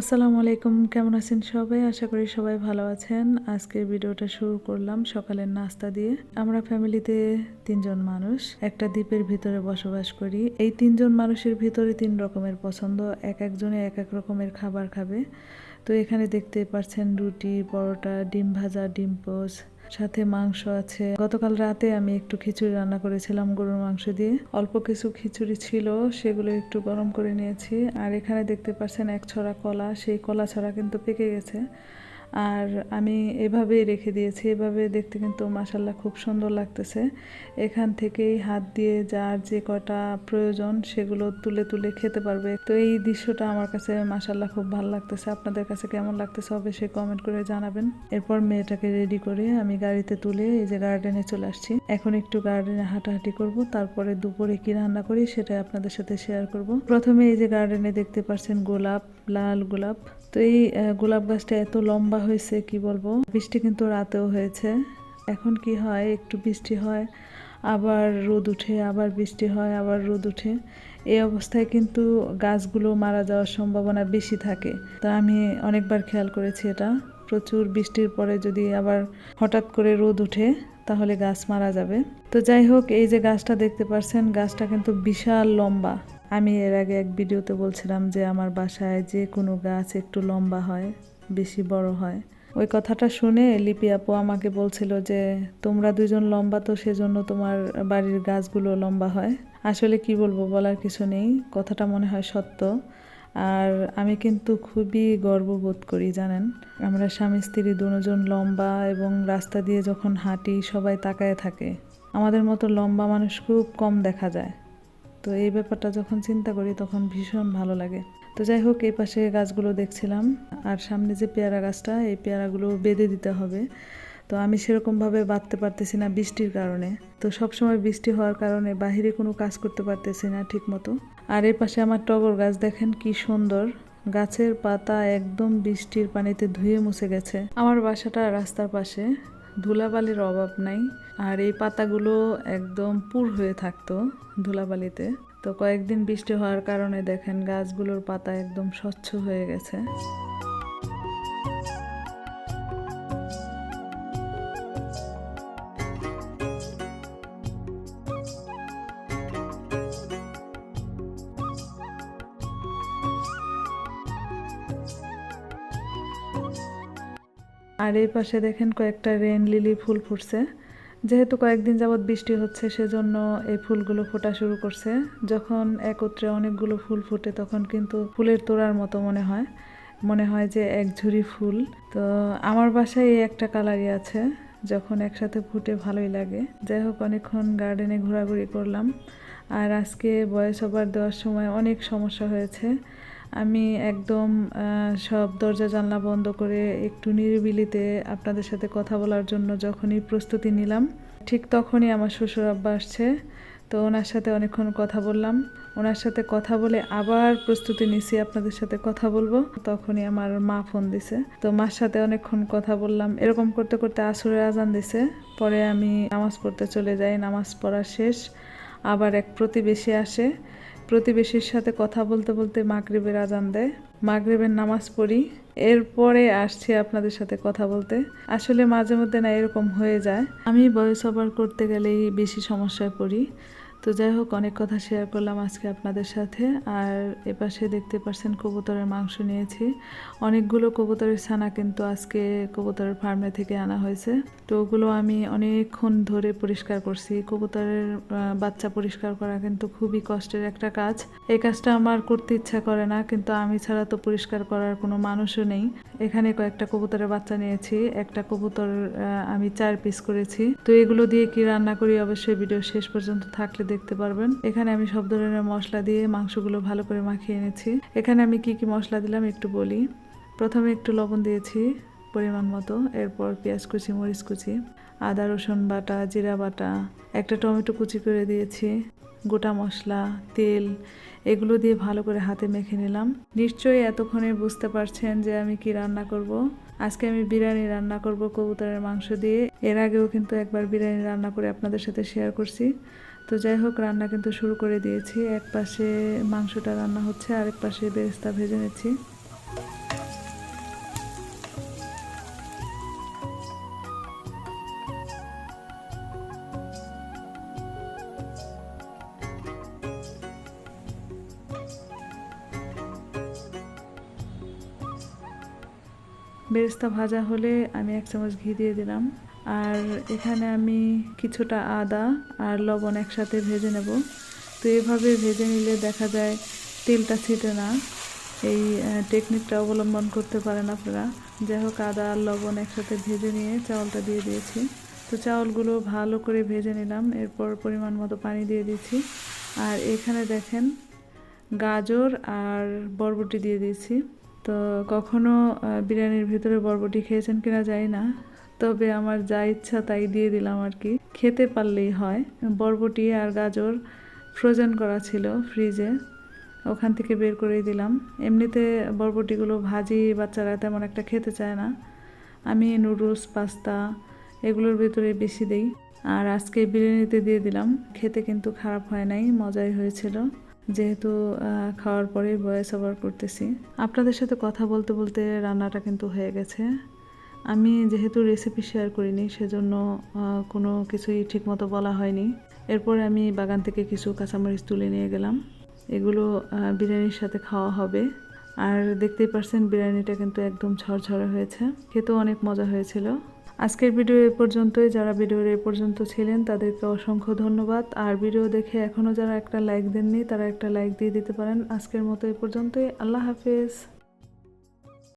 আসসালামু আলাইকুম, কেমন আছেন সবাই? আশা করি সবাই ভালো আছেন। আজকের ভিডিওটা শুরু করলাম সকালের নাস্তা দিয়ে। আমরা ফ্যামিলিতে তিনজন মানুষ, একটা দ্বীপের ভিতরে বসবাস করি। এই তিনজন মানুষের ভিতরে তিন রকমের পছন্দ। এক একজনে এক এক রকমের খাবার খাবে। তো এখানে দেখতে পাচ্ছেন রুটি, পরোটা, ডিম ভাজা, ডিম পোস্ট সাথে মাংস আছে। গতকাল রাতে আমি একটু খিচুড়ি রান্না করেছিলাম গরুর মাংস দিয়ে। অল্প কিছু খিচুড়ি ছিল, সেগুলো একটু গরম করে নিয়েছি। আর এখানে দেখতে পাচ্ছেন এক ছড়া কলা, সেই কলা ছড়া কিন্তু পেকে গেছে। আর আমি এভাবেই রেখে দিয়েছি, এভাবে দেখতে কিন্তু মাসাল্লাহ খুব সুন্দর লাগতেছে। এখান থেকেই হাত দিয়ে যার যে কটা প্রয়োজন সেগুলো তুলে তুলে খেতে পারবে। তো এই দৃশ্যটা আমার কাছে মাসাল্লাহ খুব ভালো লাগতেছে। আপনাদের কাছে কেমন লাগতেছে অবশ্যই কমেন্ট করে জানাবেন। এরপর মেয়েটাকে রেডি করে আমি গাড়িতে তুলে এই যে গার্ডেনে চলে আসছি। এখন একটু গার্ডেনে হাঁটাহাঁটি করব, তারপরে দুপুরে কি রান্না করি সেটা আপনাদের সাথে শেয়ার করব। প্রথমে এই যে গার্ডেনে দেখতে পাচ্ছেন গোলাপ, লাল গোলাপ। তো এই গোলাপ গাছটা এত লম্বা হয়েছে, কি বলব? বৃষ্টি কিন্তু রাতেও হয়েছে। এখন কি হয়? একটু বৃষ্টি হয়, আবার রোদ উঠে, আবার বৃষ্টি হয়, আবার রোদ উঠে। এই অবস্থায় কিন্তু গাছগুলো মারা যাওয়ার সম্ভাবনা বেশি থাকে। তা আমি অনেকবার খেয়াল করেছি এটা। প্রচুর বৃষ্টির পরে যদি আবার হঠাৎ করে রোদ উঠে, তাহলে গাছ মারা যাবে। তো যাই হোক, এই যে গাছটা দেখতে পাচ্ছেন গাছটা কিন্তু বিশাল লম্বা। আমি এর আগে এক ভিডিওতে বলছিলাম যে আমার বাসায় যে কোনো গাছ একটু লম্বা হয়। বেশি বড় হয়। ওই কথাটা শুনে লিপি আপু আমাকে বলছিল যে, তোমরা দুজন লম্বা তো সেজন্য তোমার বাড়ির গাছগুলো লম্বা হয়। আসলে কি বলব বলার কিছু নেই, কথাটা মনে হয় সত্য। আর আমি কিন্তু খুবই গর্ববোধ করি, জানেন? আমরা স্বামী, স্ত্রী দুজন লম্বা এবং রাস্তা দিয়ে যখন হাঁটি সবাই তাকায় থাকে। আমাদের মতো লম্বা মানুষ খুব কম দেখা যায়। তো এই ব্যাপারটা যখন চিন্তা করি তখন ভীষণ ভালো লাগে। তো যাই হোক, এই পাশে গাছগুলো দেখছিলাম আর সামনে যে পেয়ারা গাছটা, এই পেয়ারাগুলো বেঁধে দিতে হবে। তো আমি সেরকমভাবে বাঁধতে পারতেছি না বৃষ্টির কারণে। তো সবসময় বৃষ্টি হওয়ার কারণে বাহিরে কোনো কাজ করতে পারতেছি না ঠিক মতো আর এই পাশে আমার টগর গাছ, দেখেন কি সুন্দর। গাছের পাতা একদম বৃষ্টির পানিতে ধুয়ে মুছে গেছে। আমার বাসাটা রাস্তার পাশে। ধুলাবালির অভাব নাই। আর এই পাতাগুলো একদম পুর হয়ে থাকতো ধুলাবালিতে। তো কয়েকদিন বৃষ্টি হওয়ার কারণে দেখেন গাছগুলোর পাতা একদম স্বচ্ছ হয়ে গেছে। আর এই পাশে দেখেন কয়েকটা রেন লিলি ফুল ফুটছে। যেহেতু কয়েকদিন যাবৎ বৃষ্টি হচ্ছে, সেজন্য এই ফুলগুলো ফোটা শুরু করছে। যখন একত্রে অনেকগুলো ফুল ফুটে, তখন কিন্তু ফুলের তোড়ার মতো মনে হয়। মনে হয় যে এক ঝুড়ি ফুল। তো আমার বাসায় এই একটা কালারই আছে, যখন একসাথে ফুটে ভালোই লাগে। যাই হোক, অনেকক্ষণ গার্ডেনে ঘোরাঘুরি করলাম। আর আজকে বয়স ওভার দেওয়ার সময় অনেক সমস্যা হয়েছে। আমি একদম সব দরজা জানলা বন্ধ করে একটু নিরিবিলিতে আপনাদের সাথে কথা বলার জন্য যখনই প্রস্তুতি নিলাম, ঠিক তখনই আমার শ্বশুর আব্বা আসছে। তো ওনার সাথে অনেকক্ষণ কথা বললাম। ওনার সাথে কথা বলে আবার প্রস্তুতি নিছি, আপনাদের সাথে কথা বলব। তখনই আমার মা ফোন দিছে। তো মার সাথে অনেকক্ষণ কথা বললাম। এরকম করতে করতে আসরের আজান দিছে। পরে আমি নামাজ পড়তে চলে যাই। নামাজ পড়া শেষ। আবার এক প্রতিবেশী আসে। প্রতিবেশীর সাথে কথা বলতে বলতে মাগরীবের আজান দেয়। মাগরীবের নামাজ পড়ি। এরপরে আসছি আপনাদের সাথে কথা বলতে। আসলে মাঝে মধ্যে না এরকম হয়ে যায়। আমি বয়স ওভার করতে গেলেই বেশি সমস্যায় পড়ি। তো যাই হোক, অনেক কথা শেয়ার করলাম আজকে আপনাদের সাথে। আর এপাশে দেখতে পাচ্ছেন কবুতরের মাংস নিয়েছি। অনেকগুলো কবুতরের ছানা কিন্তু আজকে কবুতরের ফার্মে থেকে আনা হয়েছে। তো ওগুলো আমি অনেকক্ষণ ধরে পরিষ্কার করছি। কবুতরের বাচ্চা পরিষ্কার করা কিন্তু খুবই কষ্টের একটা কাজ। এই কাজটা আমার করতে ইচ্ছা করে না, কিন্তু আমি ছাড়া তো পরিষ্কার করার কোনো মানুষও নেই। এখানে কয়েকটা কবুতরের বাচ্চা নিয়েছি, একটা কবুতর আমি চার পিস করেছি। তো এগুলো দিয়ে কি রান্না করি অবশ্যই ভিডিও শেষ পর্যন্ত থাকলে দেখতে পারবেন। এখানে আমি সব ধরনের মশলা দিয়ে মাংসগুলো ভালো করে মাখিয়ে এনেছি। এখানে আমি কি কি মশলা দিলাম একটু বলি। প্রথমে একটু লবণ দিয়েছি, পরিমাণ মতো। এরপর পেঁয়াজ কুচি, মরিচ কুচি, আদা, রসুন বাটা, জিরা বাটা, একটা টমেটো কুচি করে দিয়েছি। গোটা মশলা, তেল এগুলো দিয়ে ভালো করে হাতে মেখে নিলাম। নিশ্চয়ই এতক্ষণে বুঝতে পারছেন যে আমি কি রান্না করব। আজকে আমি বিরিয়ানি রান্না করব কবুতরের মাংস দিয়ে। এর আগেও কিন্তু একবার বিরিয়ানি রান্না করে আপনাদের সাথে শেয়ার করছি। তো যাই হোক, রান্না কিন্তু শুরু করে দিয়েছি। এক পাশে মাংসটা রান্না হচ্ছে, আরেক পাশে বেরেস্তা ভেজে নিচ্ছি। বেরেস্তা ভাজা হলে আমি এক চামচ ঘি দিয়ে দিলাম। আর এখানে আমি কিছুটা আদা আর লবণ একসাথে ভেজে নেব। তো এভাবে ভেজে নিলে দেখা যায় তেলটা ছিটে না। এই টেকনিকটা অবলম্বন করতে পারেন আপনারা। যাই হোক, আদা আর লবণ একসাথে ভেজে নিয়ে চাউলটা দিয়ে দিয়েছি। তো চাউলগুলো ভালো করে ভেজে নিলাম। এরপর পরিমাণ মতো পানি দিয়ে দিচ্ছি আর এখানে দেখেন গাজর আর বরবটি দিয়ে দিয়েছি। তো কখনো বিরিয়ানির ভিতরে বরবটি খেয়েছেন কিনা জানি না, তবে আমার যা ইচ্ছা তাই দিয়ে দিলাম আর কি। খেতে পারলেই হয়। বরবটি আর গাজর ফ্রোজেন করা ছিল ফ্রিজে ওখান থেকে বের করেই দিলাম। এমনিতে বরবটিগুলো ভাজি বাচ্চারা তেমন একটা খেতে চায় না। আমি নুডলস পাস্তা এগুলোর ভিতরে বেশি দেই। আর আজকে বিরিয়ানিতে দিয়ে দিলাম। খেতে কিন্তু খারাপ হয় নাই, মজাই হয়েছিল। যেহেতু খাওয়ার পরে বয়স ওভার করতেছি। আপনাদের সাথে কথা বলতে বলতে রান্নাটা কিন্তু হয়ে গেছে। আমি যেহেতু রেসিপি শেয়ার করিনি, সেজন্য কোনো কিছুই ঠিকমতো বলা হয়নি। এরপর আমি বাগান থেকে কিছু কাঁচামরিচ তুলে নিয়ে গেলাম। এগুলো বিরিয়ানির সাথে খাওয়া হবে। আর দেখতেই পারছেন, বিরিয়ানিটা কিন্তু একদম ঝরঝরে হয়েছে। খেতেও অনেক মজা হয়েছিল। আজকের ভিডিও এ পর্যন্তই। যারা ভিডিওর এ পর্যন্ত ছিলেন, তাদেরকে অসংখ্য ধন্যবাদ। আর ভিডিও দেখে এখনও যারা একটা লাইক দেননি, তারা একটা লাইক দিয়ে দিতে পারেন। আজকের মতো এ পর্যন্তই। আল্লাহ হাফেজ।